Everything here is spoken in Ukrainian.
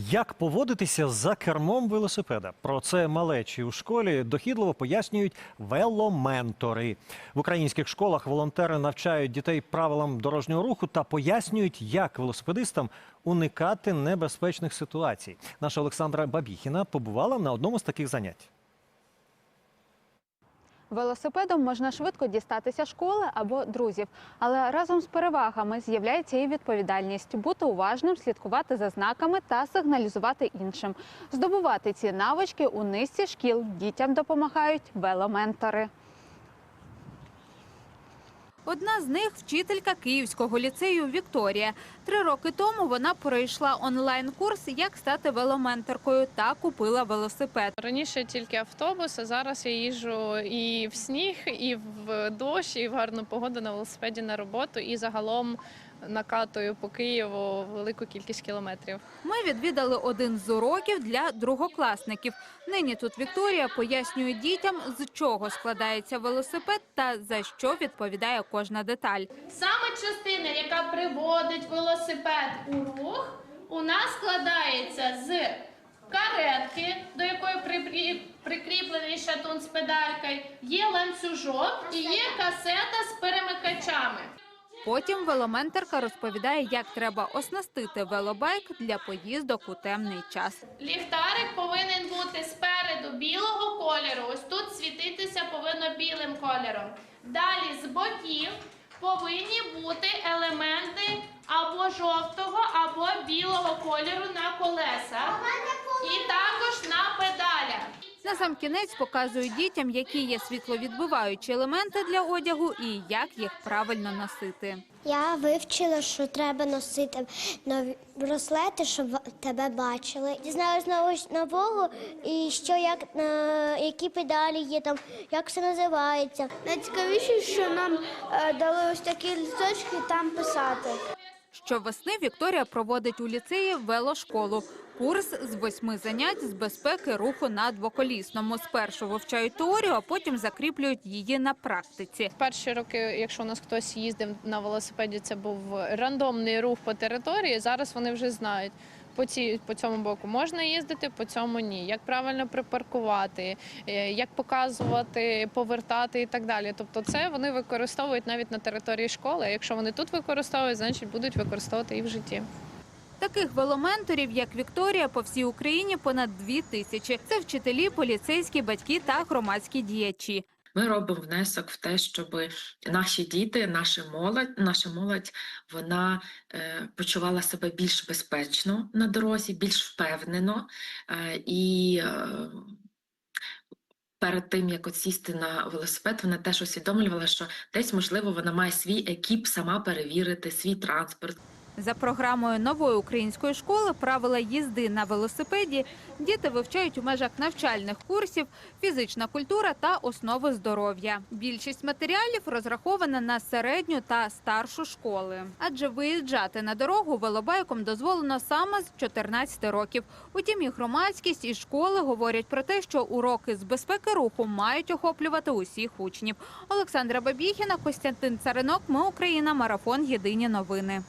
Як поводитися за кермом велосипеда? Про це малечі у школі дохідливо пояснюють веломентори. В українських школах волонтери навчають дітей правилам дорожнього руху та пояснюють, як велосипедистам уникати небезпечних ситуацій. Наша Олександра Бабіхіна побувала на одному з таких занять. Велосипедом можна швидко дістатися школи або друзів, але разом з перевагами з'являється і відповідальність бути уважним, слідкувати за знаками та сигналізувати іншим. Здобувати ці навички у низці шкіл дітям допомагають веломентори. Одна з них вчителька Київського ліцею Вікторія. Три роки тому вона пройшла онлайн-курс Як стати веломенторкою та купила велосипед. Раніше тільки автобус, а зараз я їжджу і в сніг, і в дощ, і в гарну погоду на велосипеді на роботу, і загалом накатую по Києву велику кількість кілометрів. Ми відвідали один з уроків для другокласників. Нині тут Вікторія пояснює дітям, з чого складається велосипед та за що відповідає кожна деталь. Саме частина, яка приводить велосипед у рух, у нас складається з каретки, до якої прикріплений шатун з педалькою, є ланцюжок і є касета з. Потім веломенторка розповідає, як треба оснастити велобайк для поїздок у темний час. Ліхтарик повинен бути спереду білого кольору. Ось тут світитися повинно білим кольором. Далі з боків повинні бути елементи або жовтого, або білого кольору на колесах. І педалях. На сам кінець показують дітям, які є світловідбиваючі елементи для одягу і як їх правильно носити. Я вивчила, що треба носити нові браслети, щоб тебе бачили. Дізналась нового- і що як е, які педалі є там, як це називається. Найцікавіше, що нам е, дали ось такі листочки там писати. Щовесни Вікторія проводить у ліцеї велошколу. Курс з восьми занять з безпеки руху на двоколісному. Спершу вивчають теорію, а потім закріплюють її на практиці. Перші роки, якщо у нас хтось їздив на велосипеді, це був рандомний рух по території. Зараз вони вже знають. По, ці, по цьому боку можна їздити, по цьому ні. Як правильно припаркувати, е, як показувати, повертати і так далі. Тобто, це вони використовують навіть на території школи. Якщо вони тут використовують, значить будуть використовувати і в житті. Таких веломенторів, як Вікторія, по всій Україні понад дві тисячі. Це вчителі, поліцейські, батьки та громадські діячі. Ми робимо внесок в те, щоб наші діти, наша молодь, наша молодь, вона е, почувала себе більш безпечно на дорозі, більш впевнено е, і. Е, Перед тим як от сісти на велосипед, вона теж усвідомлювала, що десь можливо вона має свій екіп сама перевірити, свій транспорт. За програмою нової української школи правила їзди на велосипеді діти вивчають у межах навчальних курсів фізична культура та основи здоров'я. Більшість матеріалів розрахована на середню та старшу школи, адже виїжджати на дорогу велобайком дозволено саме з 14 років. Утім, і громадськість і школи говорять про те, що уроки з безпеки руху мають охоплювати усіх учнів. Олександра Бабіхіна, Костянтин Царинок. Ми Україна. Марафон. Єдині новини.